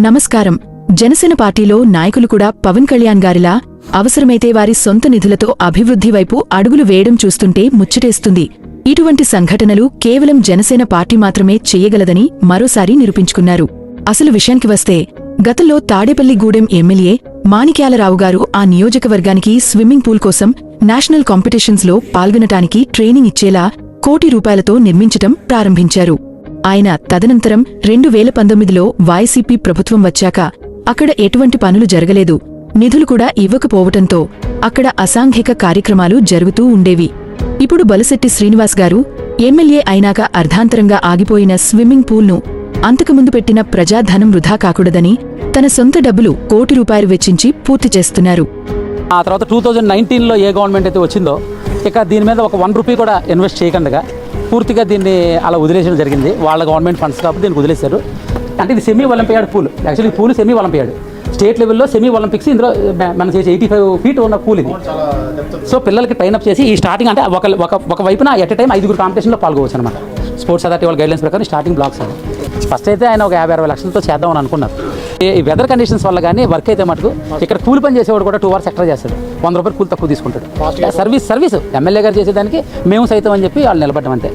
నమస్కారం. జనసేన పార్టీలో నాయకులు కూడా పవన్ కళ్యాణ్ గారిలా అవసరమైతే వారి సొంత నిధులతో అభివృద్ధి వైపు అడుగులు వేయడం చూస్తుంటే ముచ్చటేస్తుంది. ఇటువంటి సంఘటనలు కేవలం జనసేన పార్టీ మాత్రమే చెయ్యగలదని మరోసారి నిరూపించుకున్నారు. అసలు విషయానికి వస్తే గతంలో తాడేపల్లిగూడెం ఎమ్మెల్యే మాణిక్యాలరావు గారు ఆ నియోజకవర్గానికి స్విమ్మింగ్ పూల్ కోసం నేషనల్ కాంపిటీషన్స్లో పాల్గొనటానికి ట్రైనింగ్ ఇచ్చేలా కోటి రూపాయలతో నిర్మించటం ప్రారంభించారు. ఆయన తదనంతరం రెండు వేల పంతొమ్మిదిలో వైసీపీ ప్రభుత్వం వచ్చాక అక్కడ ఎటువంటి పనులు జరగలేదు. నిధులు కూడా ఇవ్వకపోవటంతో అక్కడ అసాంఘిక కార్యక్రమాలు జరుగుతూ ఉండేవి. ఇప్పుడు బలశెట్టి శ్రీనివాస్ గారు ఎమ్మెల్యే అయినాక అర్ధాంతరంగా ఆగిపోయిన స్విమ్మింగ్ పూల్ను అంతకుముందు పెట్టిన ప్రజాధనం వృధా కాకూడదని తన సొంత డబ్బులు కోటి రూపాయలు వెచ్చించి పూర్తి చేస్తున్నారు. ఆ తర్వాత టూ థౌజండ్ నైన్టీన్లో ఏ గవర్నమెంట్ అయితే వచ్చిందో ఇక దీని మీద ఒక వన్ రూపీ కూడా ఇన్వెస్ట్ చేయకుండా పూర్తిగా దీన్ని అలా వదిలేయడం జరిగింది. వాళ్ళ గవర్నమెంట్ ఫండ్స్ కాబట్టి దీనికి వదిలేశారు. అంటే ఇది semi Olympiad pool actually pool semi Olympiad state లెవెల్లో సెమీ ఒలింపిక్స్ ఇందులో మనం చేసే ఎయిటీ ఫైవ్ ఫీట్ ఉన్న పూల్ ఇది. సో పిల్లలకి ట్రైన్ అప్ చేసి ఈ స్టార్టింగ్ అంటే ఒక ఒక ఒక వైపున ఎట్ టైం ఐదుగురు కాంపిటీషన్లో పాల్గొవచ్చు అనమాట స్పోర్ట్స్ అథారిటీ వాళ్ళ గైడ్లైన్స్ ప్రకారం స్టార్టింగ్ బ్లాక్స్ అది ఫస్ట్ అయితే ఆయన ఒక యాభై అరవై లక్షలతో చేద్దామని అనుకున్నారు. ఈ వెదర్ కండిషన్స్ వల్ల కానీ వర్క్ అయితే మటుకు ఇక్కడ కూలి పని చేసేవాడు కూడా టూ అవర్స్ ఎక్స్ట్రా చేస్తాడు. వంద రూపాయలు కూలి తక్కువ తీసుకుంటాడు. సర్వీస్ సర్వీస్ ఎమ్మెల్యే గారు చేసేదానికి మేము సైతం అని చెప్పి వాళ్ళు నిలబడ్డం అంతే.